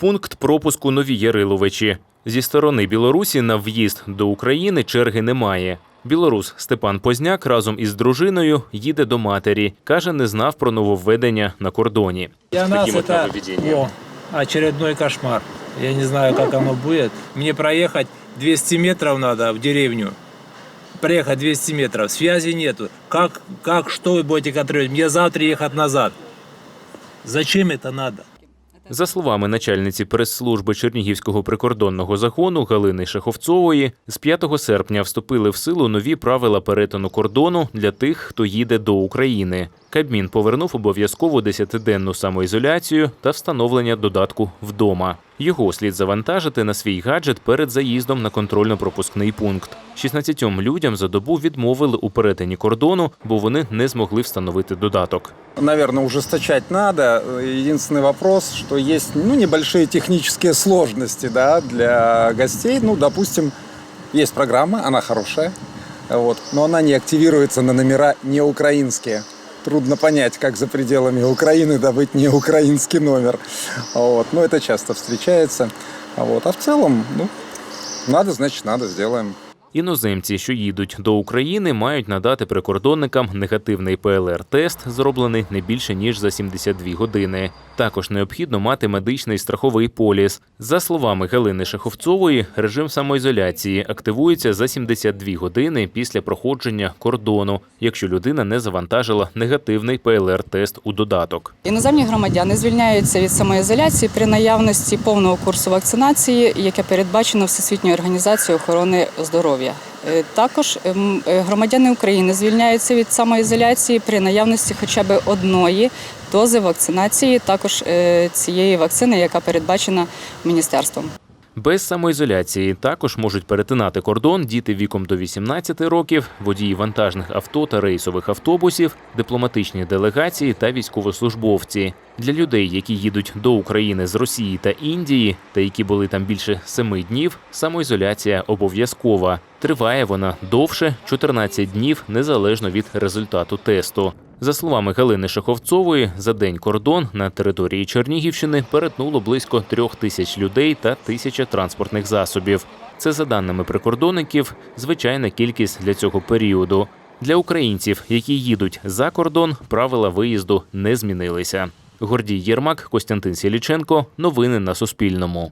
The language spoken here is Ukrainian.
Пункт пропуску Нові Яриловичі. Зі сторони Білорусі на в'їзд до України черги немає. Білорус Степан Позняк разом із дружиною їде до матері. Каже, не знав про нововведення на кордоні. Для нас Каким вот это нововведением? о, очередной кошмар. Я не знаю, как оно будет. Мне проехать 200 метров надо в деревню. Проехать 200 метров. Связи нету. Как, как, что вы будете контролировать? Мне завтра ехать назад. Зачем это надо? За словами начальниці прес-служби Чернігівського прикордонного загону Галини Шаховцової, з 5 серпня вступили в силу нові правила перетину кордону для тих, хто їде до України. Кабмін повернув обов'язкову 10-денну самоізоляцію та встановлення додатку вдома. Його слід завантажити на свій гаджет перед заїздом на контрольно-пропускний пункт. 16 людям за добу відмовили у перетині кордону, бо вони не змогли встановити додаток. Наверное, ужесточать надо. Единственный вопрос, что есть ну, небольшие технические сложности да, для гостей. Ну, допустим, есть программа, она хорошая, вот, но она не активируется на номера не украинские. Трудно понять, как за пределами Украины добыть не украинский номер. Вот, но это часто встречается. Вот, а в целом, ну, надо, значит, надо, сделаем. Іноземці, що їдуть до України, мають надати прикордонникам негативний ПЛР-тест, зроблений не більше ніж за 72 години. Також необхідно мати медичний страховий поліс. За словами Галини Шаховцової, режим самоізоляції активується за 72 години після проходження кордону, якщо людина не завантажила негативний ПЛР-тест у додаток. Іноземні громадяни звільняються від самоізоляції при наявності повного курсу вакцинації, яке передбачено Всесвітньою організацією охорони здоров'я. Е, Також ем, е, громадяни України звільняються від самоізоляції при наявності хоча б одної дози вакцинації, також е, цієї вакцини, яка передбачена міністерством. Без самоізоляції також можуть перетинати кордон діти віком до 18 років, водії вантажних авто та рейсових автобусів, дипломатичні делегації та військовослужбовці. Для людей, які їдуть до України з Росії та Індії, та які були там більше семи днів, самоізоляція обов'язкова. Триває вона довше 14 днів незалежно від результату тесту. За словами Галини Шаховцової, за день кордон на території Чернігівщини перетнуло близько трьох тисяч людей та тисяча транспортних засобів. Це за даними прикордонників, звичайна кількість для цього періоду. Для українців, які їдуть за кордон, правила виїзду не змінилися. Гордій Єрмак, Костянтин Сіліченко. Новини на Суспільному.